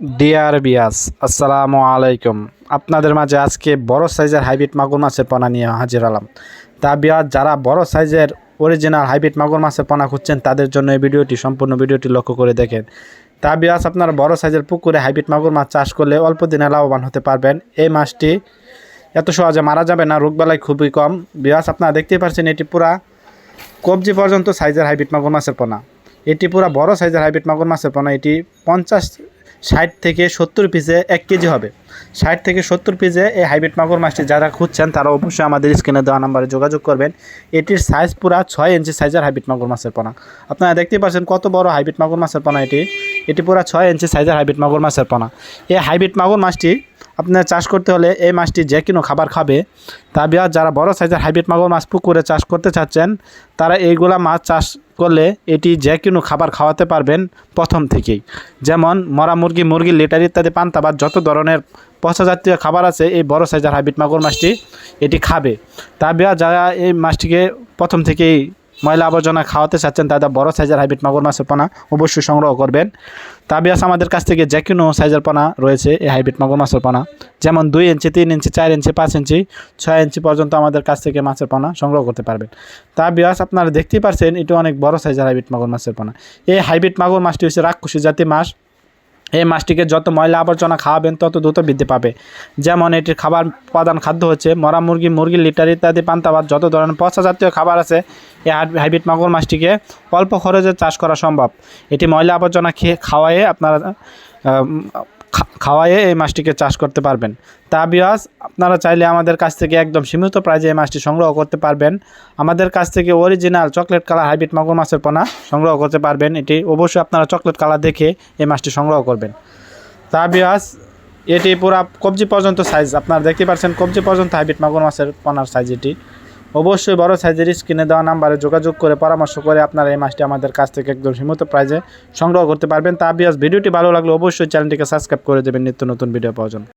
Deer বিয়াস আসসালামু আলাইকুম। আপনাদের মাঝে আজকে বড় সাইজের হাইব্রিড মাগুর মাছের পোনা নিয়ে হাজির হলাম। তা বিয়াস যারা বড় সাইজের অরিজিনাল হাইব্রিড মাগুর মাছের পোনা খুঁজছেন, তাদের জন্য এই ভিডিওটি, সম্পূর্ণ ভিডিওটি লক্ষ্য করে দেখেন। তা বিয়াস আপনারা বড় সাইজের পুকুরে হাইব্রিড মাগুর মাছ চাষ করলে অল্প দিনে লাভবান হতে পারবেন। এই মাছটি এত সহজে মারা যাবে না রোগবেলায় খুবই কম। বিয়াস আপনারা দেখতেই পাচ্ছেন এটি পুরা কবজি পর্যন্ত সাইজের হাইব্রিড মাগুর মাছের পোনা। এটি পুরো বড় সাইজের হাইব্রিড মাগুর মাছের পোনা। এটি পঞ্চাশ ষাট থেকে সত্তর পিসে এক কেজি হবে। ষাট থেকে সত্তর পিসে এই হাইব্রিড মাগুর মাছটি যারা খুঁজছেন, তারা অবশ্যই আমাদের স্ক্রিনে দেওয়া নাম্বারে যোগাযোগ করবেন। এটির সাইজ পুরা ছয় ইঞ্চি সাইজের হাইব্রিড মাগুর মাছের পোনা। আপনারা দেখতেই পাচ্ছেন কত বড় হাইব্রিড মাগুর মাছের পোনা এটি। এটি পুরা ছয় ইঞ্চি সাইজের হাইব্রিড মাগুর মাছের পোনা। এই হাইব্রিড মাগুর মাছটি আপনার চাষ করতে হলে এই মাছটি যে কোনো খাবার খাবে। তা যারা বড় সাইজের হাইব্রিড মাগুর মাছ পুকুরে চাষ করতে চাচ্ছেন, তারা এইগুলা মাছ চাষ করলে এটি যে কোনো খাবার খাওয়াতে পারবেন প্রথম থেকেই। যেমন মরা মুরগি মুরগি লেটার ইত্যাদি পান্তা বা যত ধরনের পচা জাতীয় খাবার আছে, এই বড় সাইজের হাইব্রিড মাগুর মাছটি এটি খাবে। তা যারা এই মাছটিকে প্রথম থেকেই ময়লা আবর্জনা খাওয়াতে চাচ্ছেন, তাদের বড় সাইজের হাইব্রিড মাগুর মাছের পোনা অবশ্যই সংগ্রহ করবেন। তাবিয়াস আমাদের কাছ থেকে যে কোনো সাইজের পোনা রয়েছে এই হাইব্রিড মাগুর মাছের পোনা। যেমন দুই ইঞ্চি, তিন ইঞ্চি, চার ইঞ্চি, পাঁচ ইঞ্চি, ছয় ইঞ্চি পর্যন্ত আমাদের কাছ থেকে মাছের পোনা সংগ্রহ করতে পারবেন। তা বিয়াস আপনারা দেখতেই পারছেন, এটা অনেক বড় সাইজের হাইব্রিড মাগুর মাছের পোনা। এই হাইব্রিড মাগুর মাছটি হচ্ছে রাক্ষসী জাতি মাছ। এই মাছটিকে যত ময়লা আবর্জনা খাওয়াবেন, তত দ্রুত বৃদ্ধি পাবে। যেমন এটির খাবার প্রধান খাদ্য হচ্ছে মরা মুরগি মুরগি লিটার ইত্যাদি পান্তাবাদ যত ধরনের পচা জাতীয় খাবার আছে এই হাইব্রিড মাগুর মাছটিকে অল্প খরচে চাষ করা সম্ভব। এটি ময়লা আবর্জনা খেয়ে খাওয়ায়ে আপনারা আম, খা- খাওয়ায়ে এই মাছটিকে চাষ করতে পারবেন। তা বিয়াস আপনারা চাইলে আমাদের কাছ থেকে একদম সীমিত প্রাইজে এই মাছটি সংগ্রহ করতে পারবেন। আমাদের কাছ থেকে অরিজিনাল চকলেট কালার হাইব্রিড মাগুর মাছের পোনা সংগ্রহ করতে পারবেন। এটি অবশ্যই আপনারা চকলেট কালার দেখে এই মাছটি সংগ্রহ করবেন। তা বিয়াস এটি পুরা কবজি পর্যন্ত সাইজ আপনারা দেখতে পাচ্ছেন কবজি পর্যন্ত হাইব্রিড মাগুর মাছের পোনার সাইজ এটি। অবশ্যই বড় সাইজের স্ক্রিনে দেওয়া নাম্বারে যোগাযোগ করে পরামর্শ করে আপনারা এই মাছটি আমাদের কাছ থেকে একদম সীমিত প্রাইজে সংগ্রহ করতে পারবেন। তা বিয়াস, ভিডিওটি ভালো লাগলে অবশ্যই চ্যানেলটিকে সাবস্ক্রাইব করে দেবেন। নিত্য নতুন ভিডিও পাওয়ার জন্য।